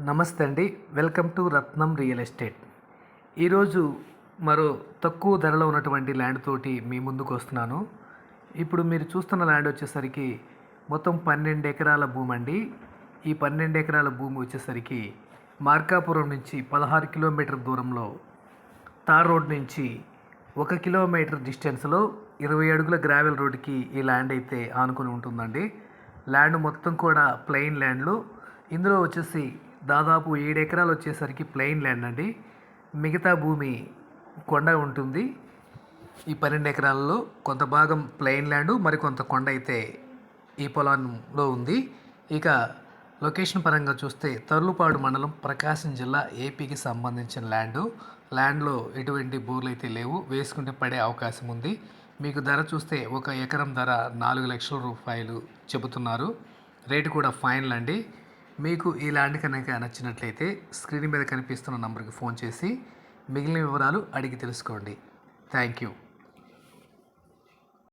నమస్తే అండి. Welcome to Ratnam real estate. ఈరోజు మరో తక్కువ ధరలో ఉన్నటువంటి ల్యాండ్ తోటి మీ ముందుకు వస్తున్నాను. ఇప్పుడు మీరు చూస్తున్న ల్యాండ్ వచ్చేసరికి మొత్తం పన్నెండు ఎకరాల భూమి అండి. ఈ పన్నెండు ఎకరాల భూమి వచ్చేసరికి మార్కాపురం నుంచి పదహారు కిలోమీటర్ దూరంలో తార్ రోడ్ నుంచి ఒక కిలోమీటర్ డిస్టెన్స్లో ఇరవై అడుగుల గ్రావెల్ రోడ్డుకి ఈ ల్యాండ్ అయితే ఆనుకుని ఉంటుందండి. ల్యాండ్ మొత్తం కూడా ప్లెయిన్ ల్యాండ్లు. ఇందులో వచ్చేసి దాదాపు ఏడు ఎకరాలు వచ్చేసరికి ప్లెయిన్ ల్యాండ్ అండి. మిగతా భూమి కొండ ఉంటుంది. ఈ పన్నెండు ఎకరాలలో కొంత భాగం ప్లెయిన్ ల్యాండ్ మరికొంత కొండ అయితే ఈ పొలంలో ఉంది. ఇక లొకేషన్ పరంగా చూస్తే తర్లుపాడు మండలం ప్రకాశం జిల్లా ఏపీకి సంబంధించిన ల్యాండు. ల్యాండ్లో ఎటువంటి బోర్లు అయితే లేవు వేసుకుంటే పడే అవకాశం ఉంది. మీకు ధర చూస్తే ఒక ఎకరం ధర నాలుగు లక్షల రూపాయలు చెబుతున్నారు. రేటు కూడా ఫైనల్ అండి. మీకు ఈ ల్యాండ్ కనుక నచ్చినట్లయితే స్క్రీన్ మీద కనిపిస్తున్న నంబర్కి ఫోన్ చేసి మిగిలిన వివరాలు అడిగి తెలుసుకోండి. Thank you.